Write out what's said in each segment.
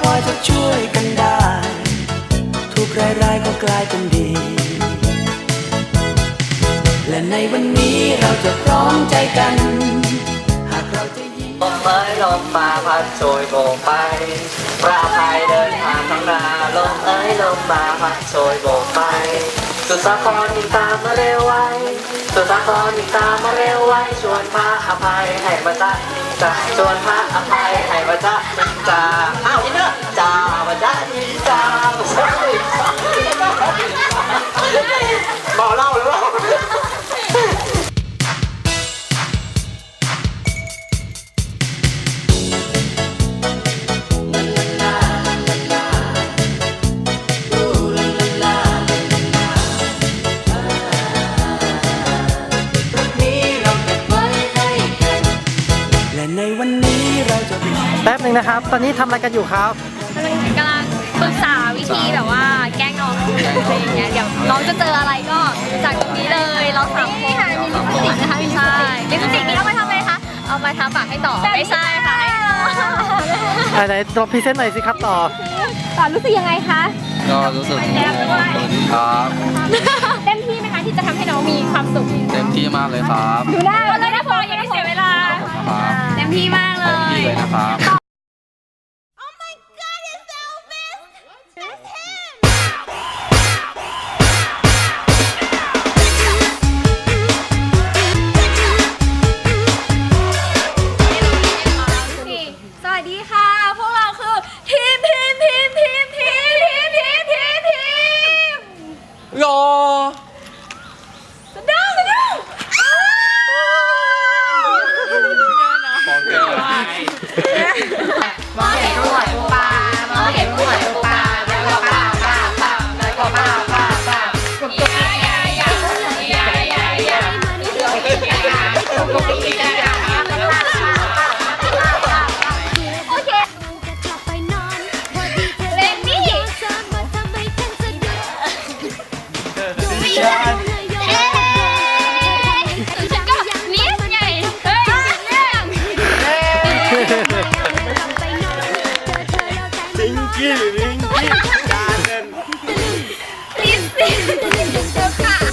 พอจะช่วยกันได้ ทุกรายๆก็กลายเป็นดี และในวันนี้เราจะพร้อมใจกัน หากเราจะยิ้มลมเอ้ยลมมาพัดโชยโบกไปปลาภัยเดินทางข้างหน้าลมเอ้ยลมมาพัดโชยโบกไป สุดสาครยิงตามมาเร็วไว สุดสาครตามมาเร็วไวชวนพระอภัยให้มาจ้าจ้าชวนพระอภัยให้มาจ้าจ้าอ้าวอินเนอร์ ตอนนี้ทำอะไรกันอยู่ครับกำลังปรึกษาวิธีแบบว่าแกล้งน้องอะไรอย่างเงี้ยเดี๋ยวน้องจะเจออะไรก็จากตรงนี้เลยเราสามคนมีลิปสติกนะคะมีใช่ลิปสติกนี้เอาไปทำอะไรคะเอามาทาปากให้ต่อไม่ใช่ค่ะให้น้องอ่าไหนลองพรีเซนต์หน่อยสิครับต่อต่อรู้สึกยังไงคะก็รู้สึกแอบด้วยครับเต็มที่ไหมคะที่จะทำให้น้องมีความสุขเต็มที่มากเลยครับดูหน้าเลยนะพออย่าได้เสียเวลาครับเต็มที่มากเลเต็มยที่เลยนะครับ ลิงกิ้งจานเดิน ลิสซี่เจ้าค่ะ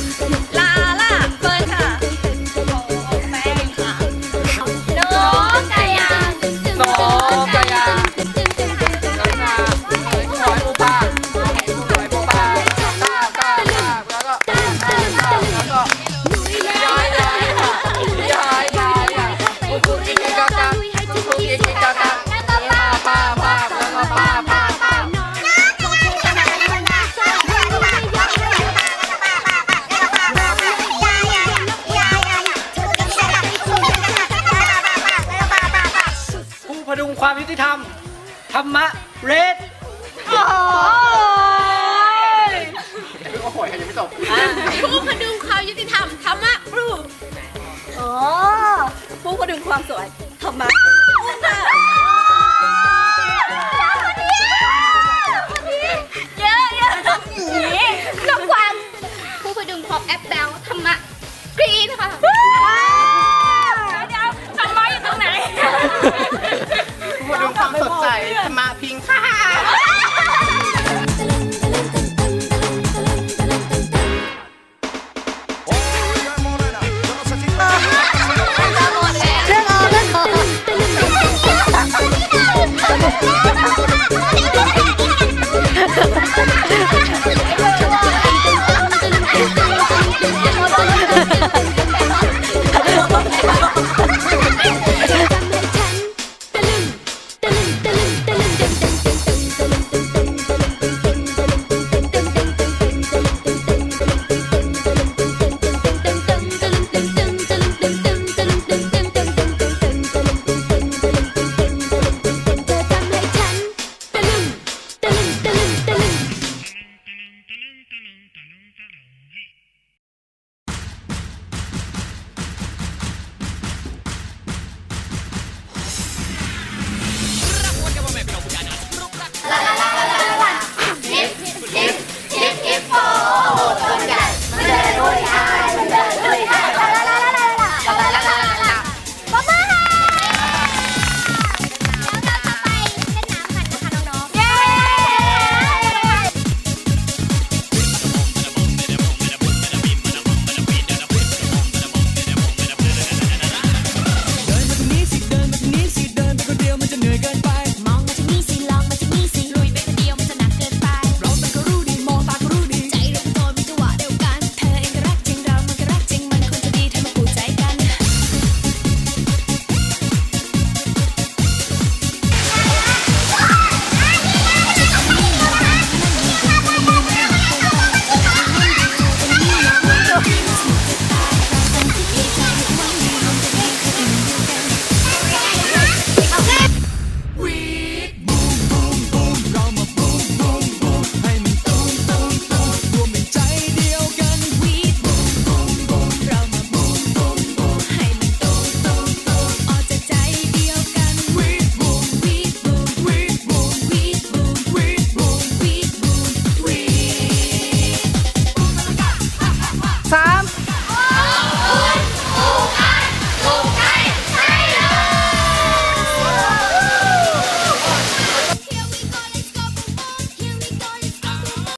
ดึงความสวยทำมา